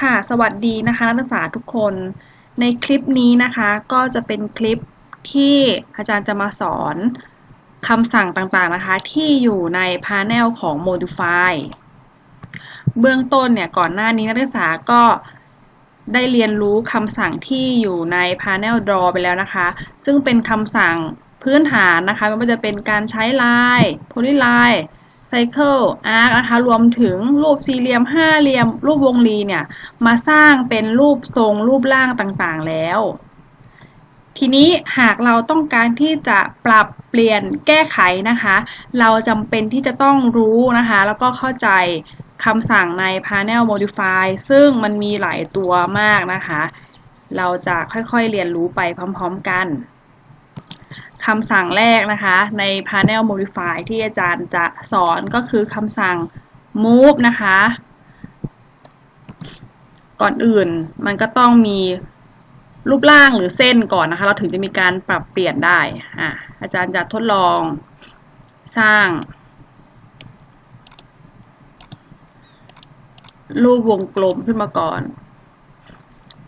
ค่ะสวัสดีนะคะนักศึกษาทุกคน ในคลิปนี้นะคะก็จะเป็นคลิปที่อาจารย์จะมาสอนคำสั่งต่างๆนะคะ ที่อยู่ในพา n e l ของ Modify เบื้องต้นเนี่ยก่อนหน้านี้นักศึกษาก็ได้เรียนรู้คำสั่งที่อยู่ใน Panel Draw ไปแล้วนะคะ ซึ่งเป็นคำสั่งพื้นฐานนะคะไม่ว่าจะเป็นการใช้ลาย Polyline Cycle Arc นะคะรวมถึงรูปสี่เหลี่ยมห้าเหลี่ยม รูปวงรีเนี่ย มาสร้างเป็นรูปทรงรูปร่างต่างๆแล้ว ทีนี้หากเราต้องการที่จะปรับเปลี่ยนแก้ไขนะคะ เราจำเป็นที่จะต้องรู้นะคะ แล้วก็เข้าใจคำสั่งใน Panel Modify ซึ่งมันมีหลายตัวมากนะคะ เราจะค่อยๆเรียนรู้ไปพร้อมๆกัน คำสั่งแรกนะคะ ใน Panel Modify ที่อาจารย์จะสอนก็คือคำสั่ง move นะคะ ก่อนอื่นมันก็ต้องมีรูปร่างหรือเส้นก่อนนะคะ เราถึงจะมีการปรับเปลี่ยนได้อะอาจารย์จะทดลองสร้าง รูปวงกลมขึ้นมาก่อน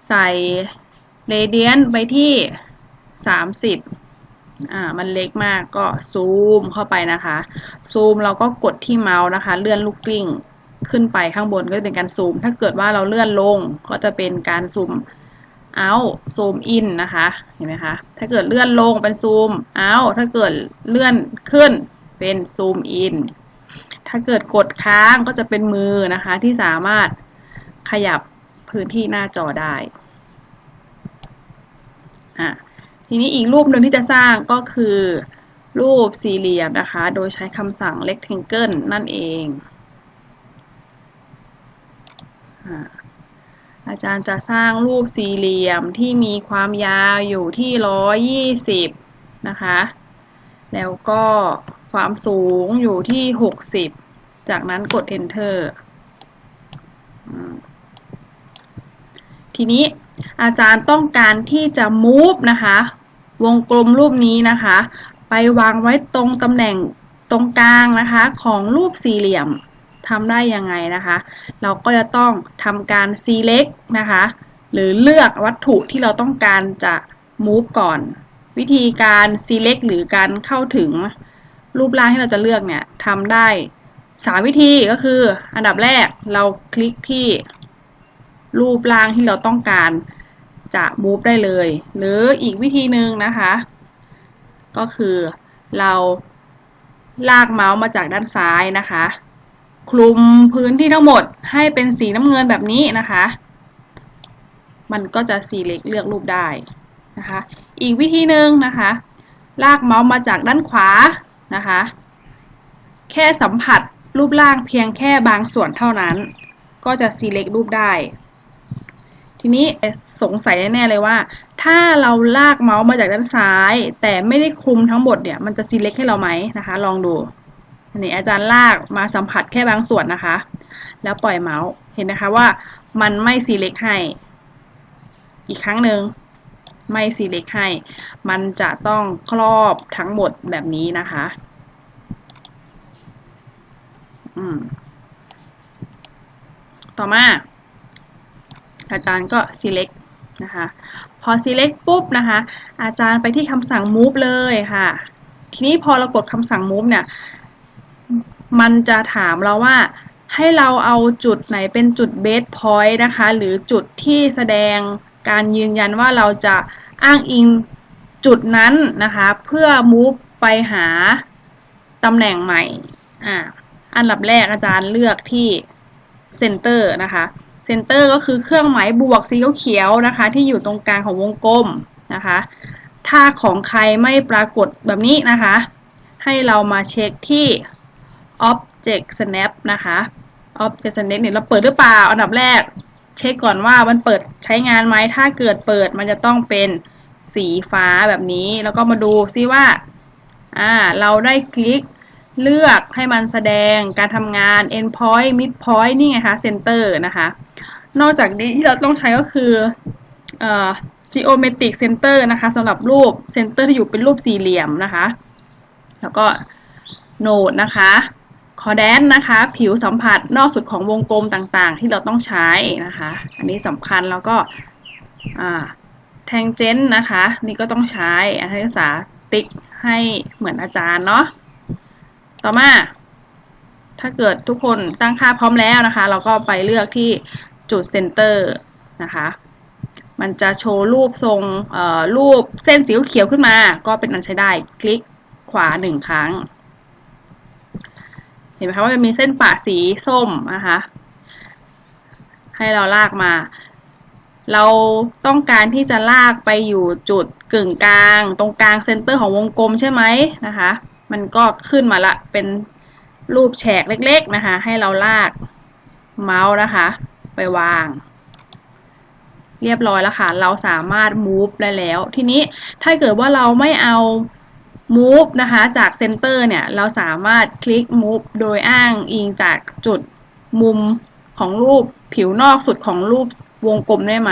ใส่เรเดียนไปที่ 30 อ่ามันเล็กมากก็ซูมเข้าไปนะคะ ซูมเราก็กดที่เมาส์นะคะ เลื่อนลูกกลิ้งขึ้นไปข้างบนก็จะเป็นการซูม ถ้าเกิดว่าเราเลื่อนลงก็จะเป็นการซูมเอาซูมอินนะคะ เห็นไหมคะ ถ้าเกิดเลื่อนลงเป็นซูมเอาถ้าเกิดเลื่อนขึ้นเป็นซูมอิน ถ้าเกิดกดค้างก็จะเป็นมือนะคะที่สามารถขยับพื้นที่หน้าจอได้ อะ ทีนี้อีกรูปหนึ่งที่จะสร้างก็คือ รูปสี่เหลี่ยมนะคะ โดยใช้คำสั่ง rectangle นั่นเอง อาจารย์จะสร้างรูปสี่เหลี่ยมที่มีความยาวอยู่ที่ร้อยยี่สิบนะคะ แล้วก็ความสูงอยู่ที่หกสิบจากนั้นกด enter ทีนี้ อาจารย์ต้องการที่จะ move นะคะ วงกลมรูปนี้นะคะ ไปวางไว้ตรงตำแหน่งตรงกลางนะคะ ของรูปสี่เหลี่ยมทำได้ยังไงนะคะ เราก็จะต้องทำการ select นะคะ หรือเลือกวัตถุที่เราต้องการจะ move ก่อน วิธีการ select หรือการเข้าถึงรูปร่างที่เราจะเลือกเนี่ยทำได้สามวิธีก็คือ อันดับแรกเราคลิกที่ รูปร่างที่เราต้องการจะ move ได้เลย หรืออีกวิธีหนึ่งนะคะ ก็คือเราลากเมาส์มาจากด้านซ้ายนะคะ คลุมพื้นที่ทั้งหมดให้เป็นสีน้ำเงินแบบนี้นะคะ มันก็จะสีเล็กเลือกรูปได้นะคะ อีกวิธีหนึ่งนะคะ ลากเมาส์มาจากด้านขวานะคะ แค่สัมผัสรูปร่างเพียงแค่บางส่วนเท่านั้น ก็จะ select รูปได้ ทีนี้สงสัยแน่เลยว่า ถ้าเราลากเมาส์มาจากด้านซ้าย แต่ไม่ได้คลุมทั้งหมดเนี่ยมันจะ select ให้เราไหมนะคะ ลองดูอันนี้อาจารย์ลากมาสัมผัสแค่บางส่วนนะคะ แล้วปล่อยเมาส์เห็นนะคะว่ามันไม่ select ให้ อีกครั้งหนึ่งไม่ select ให้ มันจะต้องครอบทั้งหมดแบบนี้นะคะต่อมา อาจารย์ก็ select นะคะพอ select ปุ๊บนะคะ อาจารย์ไปที่คำสั่ง move เลยค่ะ ทีนี้พอเรากดคำสั่ง move เนี่ย มันจะถามเราว่าให้เราเอาจุดไหนเป็นจุด base point นะคะ หรือจุดที่แสดงการยืนยันว่าเราจะอ้างอิงจุดนั้นนะคะ เพื่อ move ไปหาตำแหน่งใหม่อ่าอันดับแรกอาจารย์เลือกที่เซนเตอร์นะคะ เซนเตอร์ก็คือเครื่องหมายบวกสีเขียวๆนะคะ ที่อยู่ตรงกลางของวงกลมนะคะ ถ้าของใครไม่ปรากฏแบบนี้นะคะ ให้เรามาเช็คที่ object snap นะคะ object snap เนี่ยเราเปิดหรือเปล่าอันดับแรก เช็คก่อนว่ามันเปิดใช้งานไหมถ้าเกิดเปิดมันจะต้องเป็นสีฟ้าแบบนี้ แล้วก็มาดูซิว่าอ่าเราได้คลิก เลือกให้มันแสดงการทำงาน endpoint midpoint นี่ไงคะ center นะคะ นอกจากนี้ที่เราต้องใช้ก็คือ geometric center นะคะสำหรับรูป center ที่อยู่เป็นรูปสี่เหลี่ยมนะคะ แล้วก็ node นะคะคอแดนนะคะ ผิวสัมผัสนอกสุดของวงกลมต่างๆ ที่เราต้องใช้นะคะ อันนี้สำคัญแล้วก็อ่าแทงเจนะคะ นี่ก็ต้องใช้อาจารย์ศึกษาติ๊กให้เหมือนอาจารย์เนาะ ต่อมา ถ้าเกิดทุกคนตั้งค่าพร้อมแล้วนะคะ เราก็ไปเลือกที่จุดเซนเตอร์นะคะ มันจะโชว์รูปทรงรูปเส้นสีเขียวขึ้นมา ก็เป็นอันใช้ได้ คลิกขวาหนึ่งครั้ง เห็นไหมคะว่ามันมีเส้นปะสีส้มนะคะ ให้เราลากมาเราต้องการที่จะลากไปอยู่จุดกึ่งกลาง ตรงกลางเซนเตอร์ของวงกลมใช่ไหมนะคะ มันก็ขึ้นมาละเป็นรูปแฉกเล็กๆนะคะ ให้เราลากเมาส์นะคะ ไปวาง เรียบร้อยแล้วค่ะ เราสามารถ move ได้แล้ว ทีนี้ถ้าเกิดว่าเราไม่เอา move นะคะ จากเซนเตอร์เนี่ย เราสามารถคลิก move โดยอ้างอิงจากจุดมุมของรูปผิวนอกสุดของรูปวงกลมได้ไหม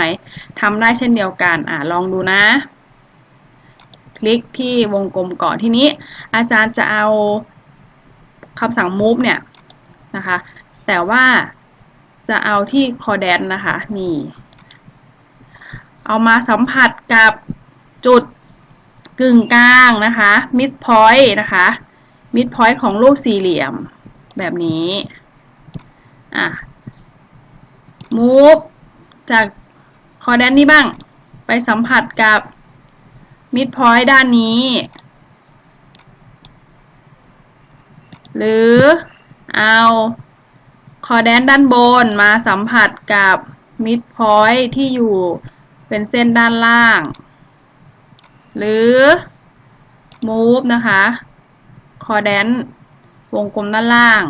ทำได้เช่นเดียวกันอ่าลองดูนะ คลิกที่วงกลมก่อนทีนี้ อาจารย์จะเอาคำสั่ง move เนี่ยนะคะ แต่ว่าจะเอาที่คอแดนนะคะ นี่ เอามาสัมผัสกับจุดกึ่งกลางนะคะ mid point นะคะ mid point ของรูปสี่เหลี่ยมแบบนี้อะ move จากคอแดนนี้บ้าง ไปสัมผัสกับ mid point ด้านนี้ หรือเอาคอแดนด้านบนมาสัมผัสกับ mid point ที่อยู่เป็นเส้นด้านล่าง หรือ move นะคะคอแดนวงกลมด้านล่าง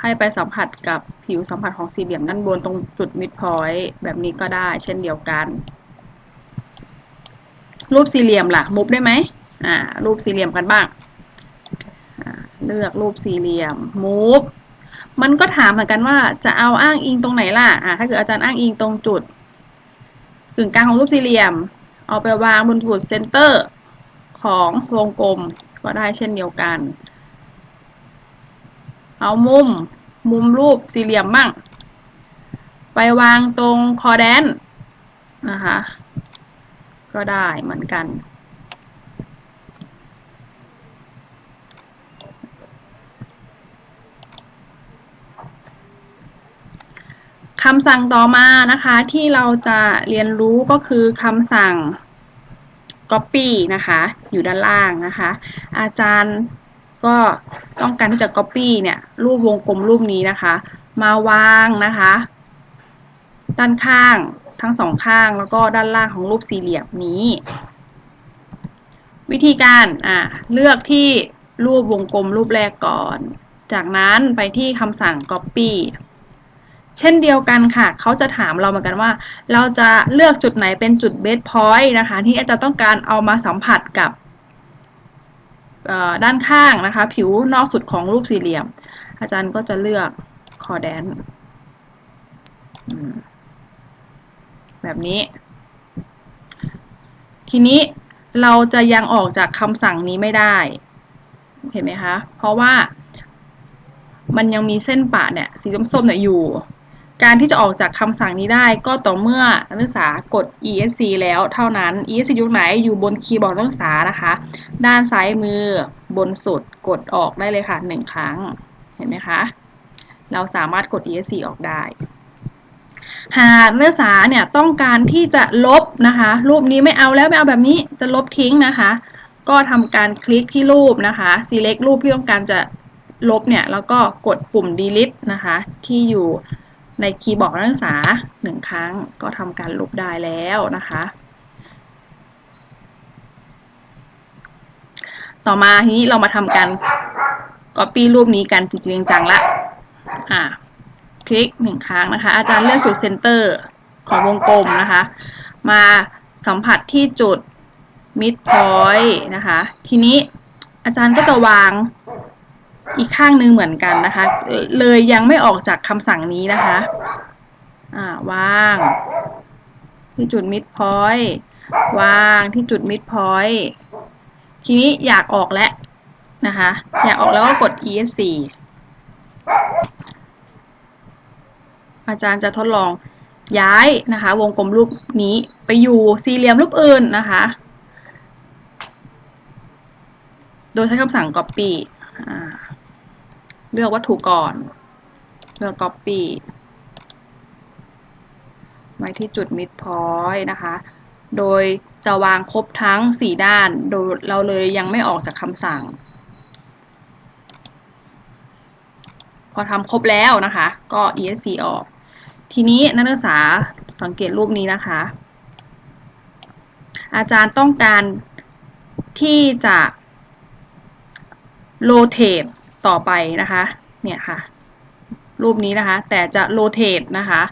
ให้ไปสัมผัสกับผิวสัมผัสของสี่เหลี่ยมด้านบนตรงจุด mid point แบบนี้ก็ได้เช่นเดียวกัน รูปสี่เหลี่ยมล่ะ move ได้ไหมอ่ารูปสี่เหลี่ยมกันบ้างเลือกรูปสี่เหลี่ยม move มันก็ถามเหมือนกันว่าจะเอาอ้างอิงตรงไหนล่ะอ่าถ้าเกิดอาจารย์อ้างอิงตรงจุดกึ่งกลางของรูปสี่เหลี่ยม เอาไปวางบนจุดเซนเตอร์ของวงกลมก็ได้เช่นเดียวกัน เอามุมมุมรูปสี่เหลี่ยมบ้าง ไปวางตรงคอแดนนะคะ ก็ได้เหมือนกัน คำสั่งต่อมานะคะที่เราจะเรียนรู้ก็คือคำสั่ง copy นะคะ อยู่ด้านล่างนะคะ อาจารย์ก็ต้องการที่จะ copy เนี่ยรูปวงกลมรูปนี้นะคะ มาวางนะคะ ด้านข้าง ทั้งสองข้าง แล้วก็ด้านล่างของรูปสี่เหลี่ยมนี้ วิธีการอ่าเลือกที่รูปวงกลมรูปแรกก่อน จากนั้นไปที่คำสั่ง copy เช่นเดียวกันค่ะ เขาจะถามเราเหมือนกันว่า เราจะเลือกจุดไหนเป็นจุดเบสพอยต์นะคะ ที่อาจารย์ต้องการเอามาสัมผัสกับด้านข้างนะคะ ผิวนอกสุดของรูปสี่เหลี่ยม อาจารย์ก็จะเลือกคอแดน แบบนี้ ทีนี้เราจะยังออกจากคำสั่งนี้ไม่ได้ เห็นไหมคะ เพราะว่ามันยังมีเส้นปะเนี่ยสีส้มๆเนี่ยอยู่ การที่จะออกจากคำสั่งนี้ได้ก็ต่อเมื่อนักศึกษากด esc แล้วเท่านั้น esc อยู่ไหนอยู่บนคีย์บอร์ดนักศึกษานะคะ ด้านซ้ายมือบนสุดกดออกได้เลยค่ะหนึ่งครั้ง เห็นไหมคะ เราสามารถกด esc ออกได้ หากนักศึกษาเนี่ยต้องการที่จะลบนะคะ รูปนี้ไม่เอาแล้วไม่เอาแบบนี้จะลบทิ้งนะคะ ก็ทำการคลิกที่รูปนะคะ select รูปที่ต้องการจะลบเนี่ยแล้วก็กดปุ่ม delete นะคะ ที่อยู่ในคีย์บอร์ดนักศึกษาหนึ่งครั้งก็ทำการลบได้แล้วนะคะ ต่อมาทีนี้เรามาทำการ Copy รูปนี้กันจริงจังละอ่า คลิกหนึ่งครั้งนะคะ อาจารย์เลือกจุดเซนเตอร์ของวงกลมนะคะ มาสัมผัสที่จุด mid point นะคะ ทีนี้อาจารย์ก็จะวางอีกข้างนึงเหมือนกันนะคะ เลยยังไม่ออกจากคำสั่งนี้นะคะอ่าวางที่จุด mid point วางที่จุด mid point ทีนี้อยากออกแล้วนะคะ อยากออกแล้วก็กด esc อาจารย์จะทดลองย้ายนะคะ วงกลมรูปนี้ไปอยู่สี่เหลี่ยมรูปอื่นนะคะ โดยใช้คำสั่ง copy เลือกวัตถุก่อน เลือก copy ไว้ที่จุด midpoint นะคะ โดยจะวางครบทั้ง 4 ด้าน โดยเราเลยยังไม่ออกจากคำสั่ง พอทำครบแล้วนะคะ ก็ esc ออก ทีนี้นักศึกษาสังเกตรูปนี้นะคะ อาจารย์ต้องการที่จะ rotate ต่อไปนะคะ เนี่ยค่ะ รูปนี้นะคะ แต่จะ rotate นะคะ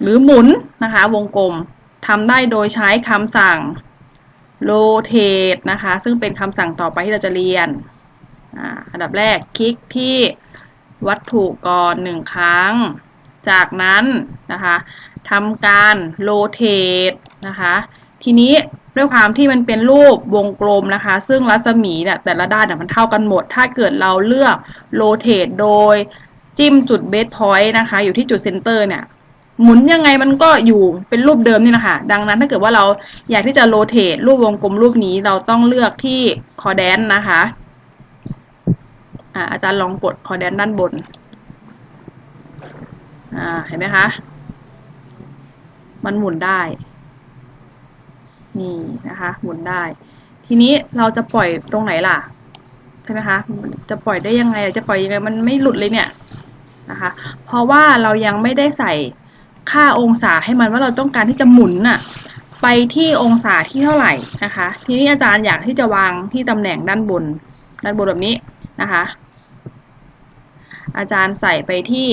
หรือหมุนนะคะ วงกลมทำได้โดยใช้คำสั่ง rotate นะคะ ซึ่งเป็นคำสั่งต่อไปที่เราจะเรียนออันดับแรกคลิกที่วัตถุก่อนหนึ่งครั้ง จากนั้นนะคะทำการ rotate นะคะทีนี้ด้วยความที่มันเป็นรูปวงกลมนะคะ ซึ่งรัศมีเนี่ยแต่ละด้านเนี่ยมันเท่ากันหมด ถ้าเกิดเราเลือก rotate โดยจิ้มจุด base point นะคะ อยู่ที่จุด center เนี่ยหมุนยังไงมันก็อยู่เป็นรูปเดิมนี่นะคะ ดังนั้นถ้าเกิดว่าเราอยากที่จะ rotate รูปวงกลมรูปนี้เราต้องเลือกที่ coordinate นะคะอาจารย์ลองกด coordinate ด้านบน อ่าเห็นไหมคะ มันหมุนได้ นี่นะคะ หมุนได้ ทีนี้เราจะปล่อยตรงไหนล่ะใช่ไหมคะ จะปล่อยได้ยังไง จะปล่อยยังไงมันไม่หลุดเลยเนี่ยนะคะ เพราะว่าเรายังไม่ได้ใส่ค่าองศาให้มันว่าเราต้องการที่จะหมุนน่ะไปที่องศาที่เท่าไหร่นะคะ ทีนี้อาจารย์อยากที่จะวางที่ตำแหน่งด้านบน ด้านบนแบบนี้นะคะ อาจารย์ใส่ไปที่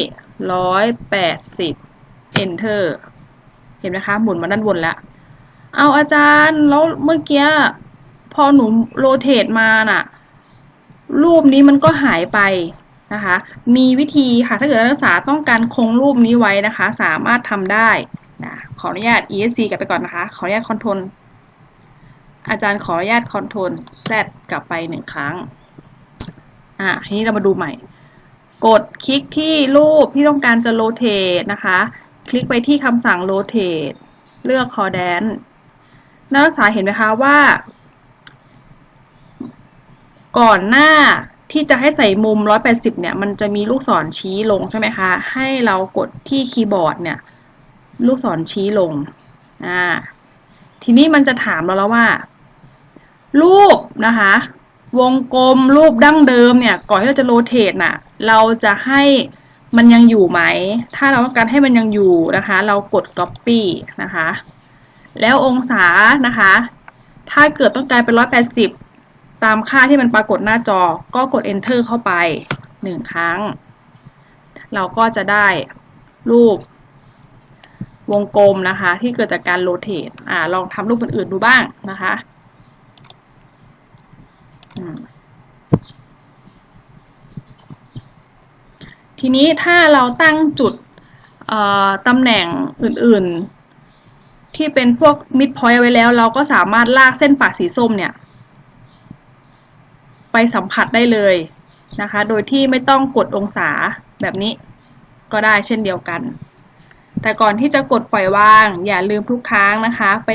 ร้อยแปดสิบ enter เห็นไหมคะ หมุนมาด้านบนแล้ว เอาอาจารย์แล้วเมื่อกี้พอหนูโรเตทมาน่ะ รูปนี้มันก็หายไปนะคะ มีวิธีค่ะถ้าเกิดนักศึกษาต้องการคงรูปนี้ไว้นะคะ สามารถทำได้นะขออนุญาต esc กลับไปก่อนนะคะ ขออนุญาต Ctrl อาจารย์ขออนุญาต Ctrl Z กลับไปหนึ่งครั้ง อ่าทีนี้เรามาดูใหม่ กดคลิกที่รูปที่ต้องการจะ rotate นะคะ คลิกไปที่คำสั่ง rotate เลือก coordinate นักศึกษาเห็นไหมคะว่า ก่อนหน้าที่จะให้ใส่มุม 180 เนี่ย มันจะมีลูกศรชี้ลงใช่ไหมคะ ให้เรากดที่คีย์บอร์ดเนี่ย ลูกศรชี้ลง อ่า ทีนี้มันจะถามเราแล้วว่า รูปนะคะ วงกลมรูปดั้งเดิมเนี่ยก่อนที่เราจะโรเตทน่ะ เราจะให้มันยังอยู่ไหม ถ้าเราต้องการให้มันยังอยู่นะคะ เรากด copy นะคะ แล้วองศานะคะ ถ้าเกิดต้องการเป็น 180 ตามค่าที่มันปรากฏหน้าจอ ก็กด enter เข้าไปหนึ่งครั้ง เราก็จะได้รูปวงกลมนะคะ ที่เกิดจากการโรเตทอ่าลองทำรูปอื่นๆดูบ้างนะคะอืม ทีนี้ถ้าเราตั้งจุดตำแหน่งอื่นๆ ที่เป็นพวก mid point ไว้แล้ว เราก็สามารถลากเส้นปากสีส้มเนี่ย ไปสัมผัสได้เลยนะคะ โดยที่ไม่ต้องกดองศาแบบนี้ก็ได้เช่นเดียวกัน แต่ก่อนที่จะกดปล่อยวาง อย่าลืมทุกครั้งนะคะ ไป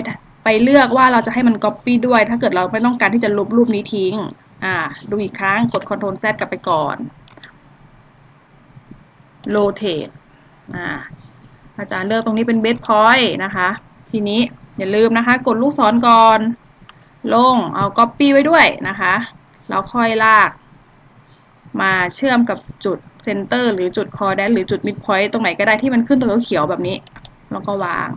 ไปเลือกว่าเราจะให้มัน copy ด้วย ถ้าเกิดเราไม่ต้องการที่จะลบรูปนี้ทิ้ง อ่า ดูอีกครั้งกด Ctrl Z กลับไปก่อน rotate อ่าอาจารย์เลือกตรงนี้เป็น base point นะคะ ทีนี้อย่าลืมนะคะ กดลูกศรก่อน ลงเอา copy ไว้ด้วยนะคะแล้วค่อยลาก มาเชื่อมกับจุดเซนเตอร์หรือจุดคอแดนหรือจุดมิดพอยต์ตรงไหนก็ได้ที่มันขึ้นตัวเขียวแบบนี้ แล้วก็วาง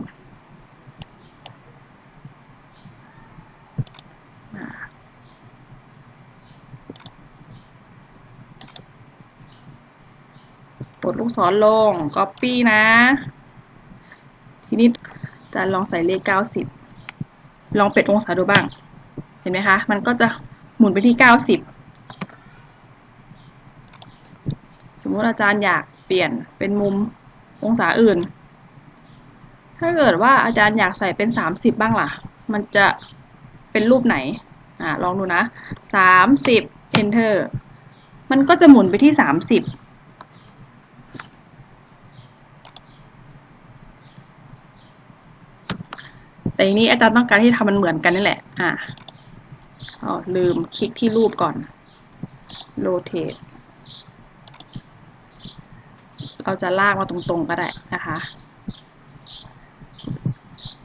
กดลูกศรลง Copy นะ ทีนี้จะลองใส่เลข 90 ลองเป็ดองศาดูบ้าง เห็นไหมคะ มันก็จะหมุนไปที่ 90 สมมติอาจารย์อยากเปลี่ยนเป็นมุมองศาอื่น ถ้าเกิดว่าอาจารย์อยากใส่เป็น 30 บ้างล่ะ มันจะเป็นรูปไหน อ่าลองดูนะ 30 enter มันก็จะหมุนไปที่ 30 แต่ทีนี้อาจารย์ต้องการที่ทำมันเหมือนกันนี่แหละ อ่าอ๋อลืมคลิกที่รูปก่อน rotate เราจะลากมาตรงๆก็ได้นะคะ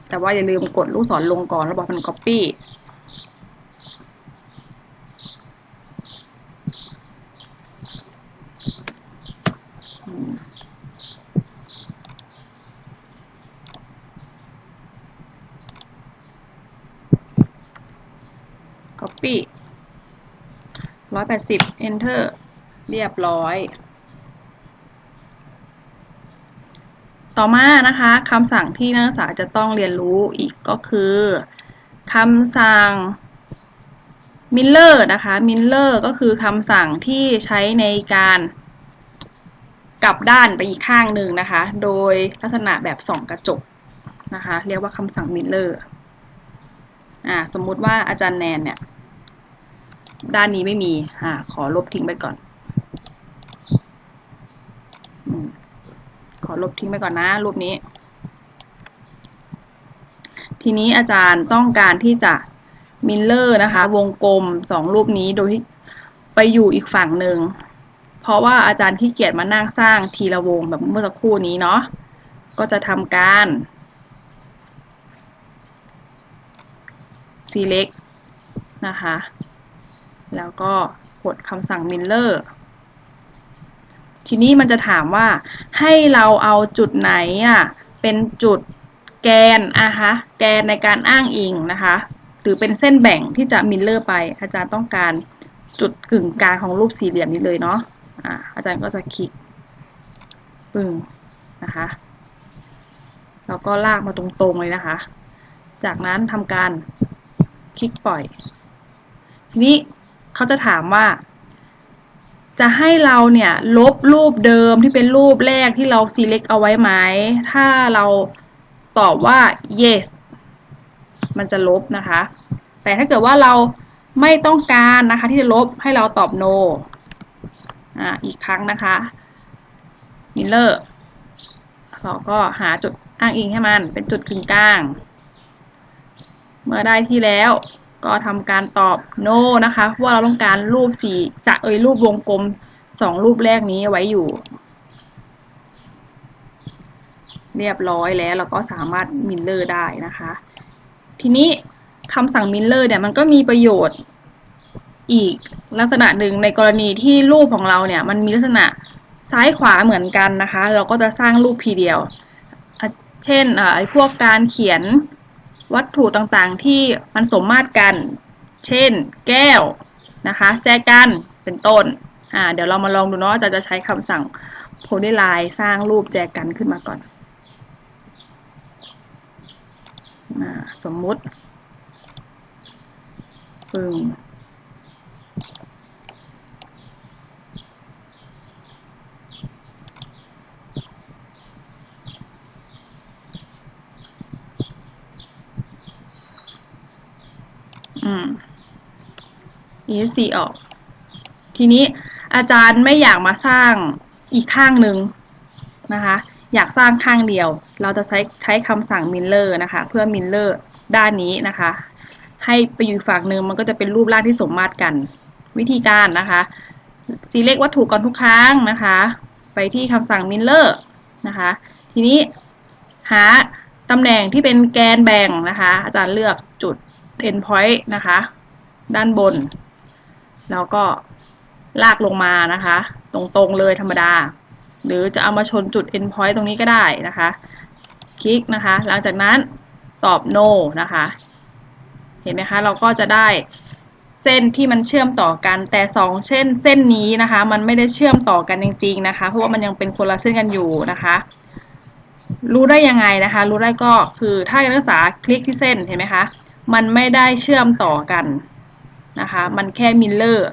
แต่ว่าอย่าลืมกดลูกศรลงก่อนแล้วบอกมัน copy อืม copy ร้อยแปดสิบ enter เรียบร้อย ต่อมานะคะคำสั่งที่นักศึกษาจะต้องเรียนรู้อีกก็คือคำสั่ง Miller นะคะ Miller ก็คือคำสั่งที่ใช้ในการกลับด้านไปอีกข้างหนึ่งนะคะ โดยลักษณะแบบส่องกระจกนะคะ เรียกว่าคำสั่ง Miller อ่าสมมุติว่าอาจารย์แนนเนี่ย ด้านนี้ไม่มีอ่าขอลบทิ้งไปก่อนอขอลบทิ้งไปก่อนนะ รูปนี้ ทีนี้อาจารย์ต้องการที่จะมิลเลอร์นะคะ วงกลมสองรูปนี้โดยที่ไปอยู่อีกฝั่งหนึ่ง เพราะว่าอาจารย์ขี้เกียจมานั่งสร้างทีละวงแบบเมื่อสักครู่นี้เนาะก็จะทำการ select นะคะ แล้วก็กดคำสั่ง Miller ทีนี้มันจะถามว่าให้เราเอาจุดไหนอะเป็นจุดแกนอะคะแกนในการอ้างอิงนะคะหรือเป็นเส้นแบ่งที่จะมิลเลอร์ไป อาจารย์ต้องการจุดกึ่งกลางของรูปสี่เหลี่ยมนี้เลยเนาะอ่าอาจารย์ก็จะคลิกปึ้งนะคะแล้วก็ลากมาตรงๆเลยนะคะ จากนั้นทำการคลิกปล่อย ทีนี้ เขาจะถามว่า จะให้เราเนี่ยลบรูปเดิมที่เป็นรูปแรกที่เรา select เอาไว้ไหม ถ้าเราตอบว่า yes มันจะลบนะคะ แต่ถ้าเกิดว่าเราไม่ต้องการนะคะ ที่จะลบให้เราตอบ no อ่าอีกครั้งนะคะ miller เราก็หาจุดอ้างอิงให้มันเป็นจุดกึ่งกลาง เมื่อได้ที่แล้ว ก็ทำการตอบ no นะคะ ว่าเราต้องการรูปสีจะเอยรูปวงกลมสองรูปแรกนี้ไว้อยู่ เรียบร้อยแล้วเราก็สามารถมิลเลอร์ได้นะคะ ทีนี้คำสั่งมิลเลอร์เนี่ยมันก็มีประโยชน์อีกลักษณะหนึ่งในกรณีที่รูปของเราเนี่ย มันมีลักษณะซ้ายขวาเหมือนกันนะคะ เราก็จะสร้างรูปพีเดียว เช่นไอ้พวกการเขียน วัตถุต่างๆที่มันสมมาตรกัน เช่น แก้วนะคะแจกันเป็นต้นอ่าเดี๋ยวเรามาลองดูเนาะจะจะใช้คำสั่ง polyline สร้างรูปแจกันขึ้นมาก่อนอ่าสมมุติปึง อืม ESC ออก ทีนี้อาจารย์ไม่อยากมาสร้างอีกข้างหนึ่งนะคะ อยากสร้างข้างเดียว เราจะใช้ใช้คำสั่ง Miller นะคะ เพื่อ Miller ด้านนี้นะคะ ให้ไปอยู่ฝั่งหนึ่งมันก็จะเป็นรูปร่างที่สมมาตรกัน วิธีการนะคะ select วัตถุก่อนทุกครั้งนะคะ ไปที่คำสั่ง Miller นะคะ ทีนี้หาตำแหน่งที่เป็นแกนแบ่งนะคะ อาจารย์เลือกจุด endpoint นะคะ ด้านบน แล้วก็ลากลงมานะคะ ตรงๆเลยธรรมดา หรือจะเอามาชนจุด endpoint ตรงนี้ก็ได้นะคะ คลิกนะคะ หลังจากนั้นตอบ no นะคะ เห็นไหมคะ เราก็จะได้เส้นที่มันเชื่อมต่อกันแต่สองเช่น เส้นนี้นะคะ มันไม่ได้เชื่อมต่อกันจริง ๆนะคะ เพราะว่ามันยังเป็นคนละเส้นกันอยู่นะคะ รู้ได้ยังไงนะคะ รู้ได้ก็คือถ้านักศึกษาคลิกที่เส้นเห็นไหมคะ มันไม่ได้เชื่อมต่อกันนะคะ มันแค่มิลเลอร์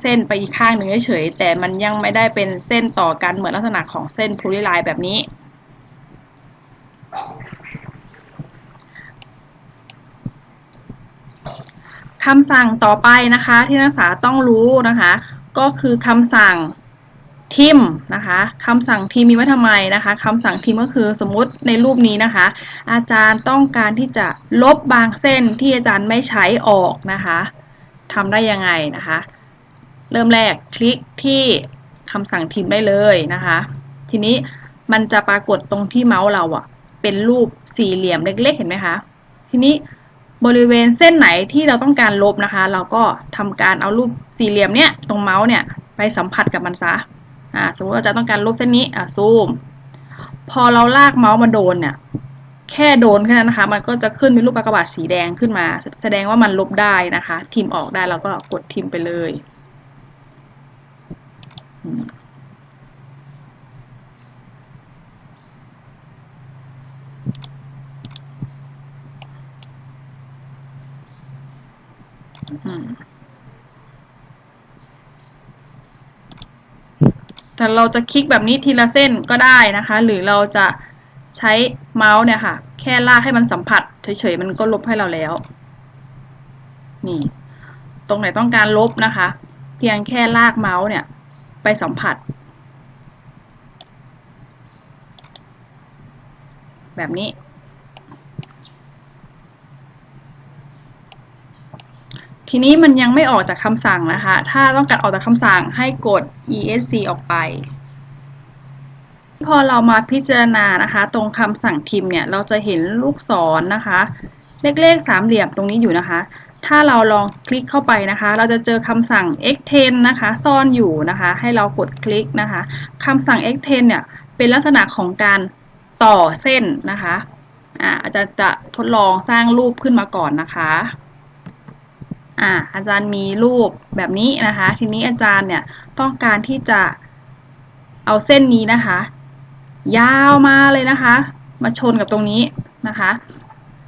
เส้นไปอีกข้างหนึ่งเฉยแต่มันยังไม่ได้เป็นเส้นต่อกันเหมือนลักษณะของเส้นพูลิไลน์แบบนี้ คำสั่งต่อไปนะคะ ที่นักศึกษาต้องรู้นะคะ ก็คือคำสั่ง ทิมนะคะคำสั่งทิมมีไว้ทำไมนะคะคำสั่งทิมก็คือสมมุติในรูปนี้นะคะ อาจารย์ต้องการที่จะลบบางเส้นที่อาจารย์ไม่ใช้ออกนะคะทำได้ยังไงนะคะ เริ่มแรกคลิกที่คำสั่งทิมได้เลยนะคะ ทีนี้มันจะปรากฏตรงที่เมาส์เราอะเป็นรูปสี่เหลี่ยมเล็ก ๆ เห็นไหมคะ ทีนี้บริเวณเส้นไหนที่เราต้องการลบนะคะ เราก็ทำการเอารูปสี่เหลี่ยมเนี้ยตรงเมาส์เนี่ยไปสัมผัสกับมันซะ อ่าสมมติอาจารย์ต้องการลบเส้นนี้อ่าซูม พอเราลากเมาส์มาโดนเนี่ย แค่โดนแค่นั้นนะคะ มันก็จะขึ้นเป็นรูปกากบาทสีแดงขึ้นมา แสดงว่ามันลบได้นะคะ ทิมออกได้เราก็กดทิมไปเลยอืมอืม แต่เราจะคลิกแบบนี้ทีละเส้นก็ได้นะคะ หรือเราจะใช้เมาส์เนี่ยค่ะ แค่ลากให้มันสัมผัสเฉยๆ มันก็ลบให้เราแล้ว นี่ ตรงไหนต้องการลบนะคะ เพียงแค่ลากเมาส์เนี่ย ไปสัมผัส แบบนี้ ทีนี้มันยังไม่ออกจากคำสั่งนะคะ ถ้าต้องการออกจากคำสั่งให้กด esc ออกไป พอเรามาพิจารณานะคะ ตรงคำสั่งพิมพ์เนี่ย เราจะเห็นลูกศรนนะคะ เลขๆสามเหลี่ยมตรงนี้อยู่นะคะ ถ้าเราลองคลิกเข้าไปนะคะ เราจะเจอคำสั่ง x10 นะคะ ซ่อนอยู่นะคะ ให้เรากดคลิกนะคะคำสั่ง x10 เนี่ย เป็นลักษณะของการต่อเส้นนะคะอ่าอาจารย์จะทดลองสร้างรูปขึ้นมาก่อนนะคะ อ่าอาจารย์มีรูปแบบนี้นะคะ ทีนี้อาจารย์เนี่ยต้องการที่จะเอาเส้นนี้นะคะ ยาวมาเลยนะคะ มาชนกับตรงนี้นะคะ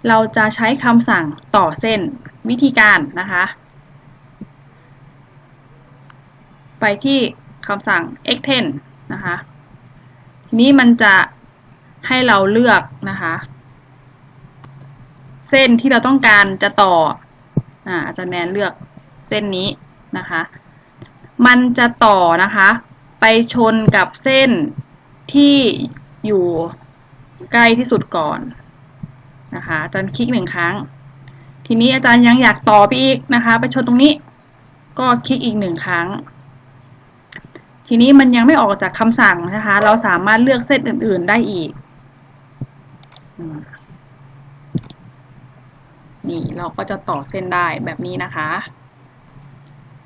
เราจะใช้คำสั่งต่อเส้นวิธีการนะคะไปที่คำสั่ง x10 นะคะ ทีนี้มันจะให้เราเลือกนะคะ เส้นที่เราต้องการจะต่อ อ่าอาจารย์แนนเลือกเส้นนี้นะคะ มันจะต่อนะคะ ไปชนกับเส้นที่อยู่ใกล้ที่สุดก่อนนะคะอาจารย์คลิกหนึ่งครั้ง ทีนี้อาจารย์ยังอยากต่อไปอีกนะคะ ไปชนตรงนี้ ก็คลิกอีกหนึ่งครั้ง ทีนี้มันยังไม่ออกจากคำสั่งนะคะ เราสามารถเลือกเส้นอื่น ๆได้อีกอ นี่เราก็จะต่อเส้นได้แบบนี้นะคะ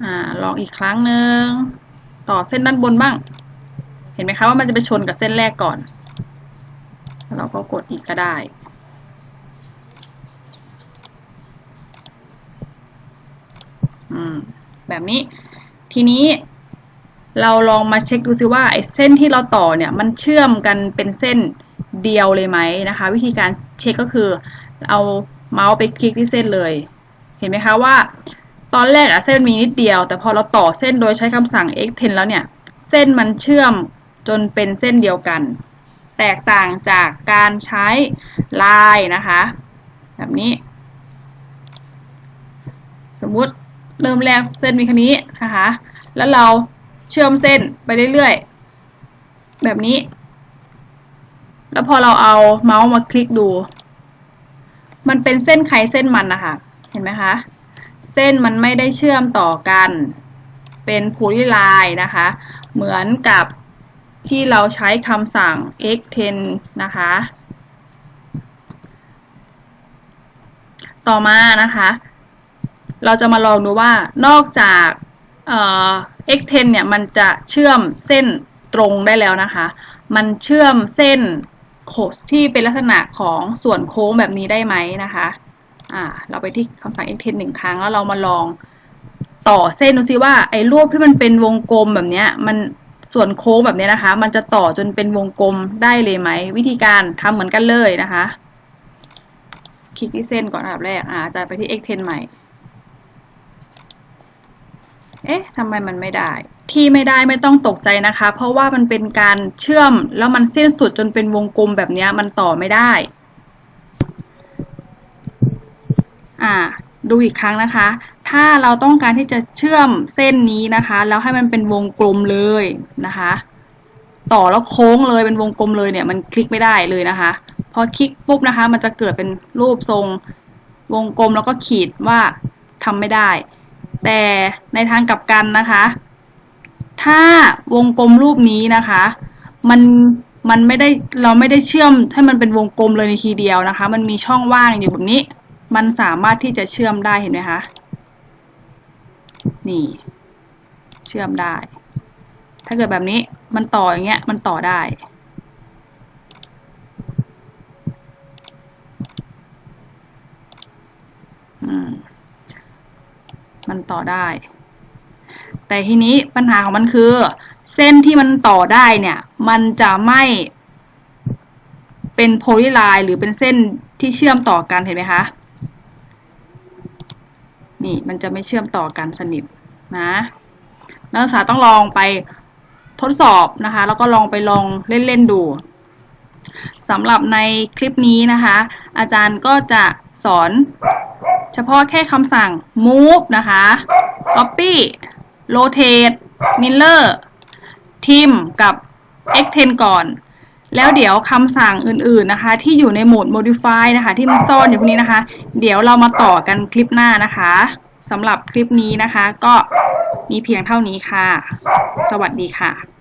อ่าลองอีกครั้งหนึ่งต่อเส้นด้านบนบ้าง เห็นไหมคะว่ามันจะไปชนกับเส้นแรกก่อน เราก็กดอีกก็ได้ อืม แบบนี้ ทีนี้เราลองมาเช็คดูซิว่าไอ้เส้นที่เราต่อเนี่ย มันเชื่อมกันเป็นเส้นเดียวเลยไหมนะคะ วิธีการเช็คก็คือเอา เมาส์ไปคลิกที่เส้นเลย เห็นไหมคะว่า ตอนแรกอะเส้นมีนิดเดียว แต่พอเราต่อเส้นโดยใช้คำสั่ง x10 แล้วเนี่ย เส้นมันเชื่อมจนเป็นเส้นเดียวกัน แตกต่างจากการใช้ลายนะคะ แบบนี้ สมมุติเริ่มแรกเส้นมีแค่นี้นะคะ แล้วเราเชื่อมเส้นไปเรื่อยๆ แบบนี้ แล้วพอเราเอาเมาส์มาคลิกดู มันเป็นเส้นใครเส้นมันนะคะเห็นไหมคะ เส้นมันไม่ได้เชื่อมต่อกัน เป็นโพลีไลน์นะคะ เหมือนกับที่เราใช้คำสั่ง x10 นะคะ ต่อมานะคะ เราจะมาลองดูว่านอกจากเอ่อ x10 เนี่ยมันจะเชื่อมเส้นตรงได้แล้วนะคะ มันเชื่อมเส้น โคสที่เป็นลักษณะของส่วนโค้งแบบนี้ได้ไหมนะคะอ่าเราไปที่คำสั่ง x10 หนึ่งครั้งแล้วเรามาลองต่อเส้นดูซิว่าไอ้รูปที่มันเป็นวงกลมแบบเนี้ยมันส่วนโค้งแบบนี้นะคะ มันจะต่อจนเป็นวงกลมได้เลยไหม วิธีการทำเหมือนกันเลยนะคะ คลิกที่เส้นก่อนอันดับแรกอ่าจะไปที่ x10 ใหม่ เอ๊ะทำไมมันไม่ได้ ที่ไม่ได้ไม่ต้องตกใจนะคะ เพราะว่ามันเป็นการเชื่อมแล้วมันสิ้นสุดจนเป็นวงกลมแบบนี้มันต่อไม่ได้ อ่า ดูอีกครั้งนะคะ ถ้าเราต้องการที่จะเชื่อมเส้นนี้นะคะ แล้วให้มันเป็นวงกลมเลยนะคะ ต่อแล้วโค้งเลยเป็นวงกลมเลยเนี่ยมันคลิกไม่ได้เลยนะคะพอคลิกปุ๊บนะคะ มันจะเกิดเป็นรูปทรงวงกลมแล้วก็ขีดว่าทำไม่ได้ แต่ในทางกลับกันนะคะ ถ้าวงกลมรูปนี้นะคะ มันมันไม่ได้เราไม่ได้เชื่อมให้มันเป็นวงกลมเลยในทีเดียวนะคะ มันมีช่องว่างอยู่แบบนี้ มันสามารถที่จะเชื่อมได้เห็นไหมคะนี่ เชื่อมได้ ถ้าเกิดแบบนี้มันต่ออย่างเงี้ย มันต่อได้ อืม มันต่อได้ แต่ทีนี้ปัญหาของมันคือ เส้นที่มันต่อได้เนี่ย มันจะไม่เป็นโพลีไลน์หรือเป็นเส้นที่เชื่อมต่อกันเห็นไหมคะนี่มันจะไม่เชื่อมต่อกันสนิทนะนักศึกษาต้องลองไปทดสอบนะคะ แล้วก็ลองไปลองเล่นๆดูสำหรับในคลิปนี้นะคะ อาจารย์ก็จะสอนเฉพาะแค่คำสั่ง move นะคะ copy โรเทดมิลเลอร์ทิมกับ X10 ก่อน แล้วเดี๋ยวคำสั่งอื่นๆนะคะ ที่อยู่ในโหมด modify นะคะ ที่มันซ่อนอยู่พวกนี้นะคะ เดี๋ยวเรามาต่อกันคลิปหน้านะคะสำหรับคลิปนี้นะคะ ก็มีเพียงเท่านี้ค่ะ สวัสดีค่ะ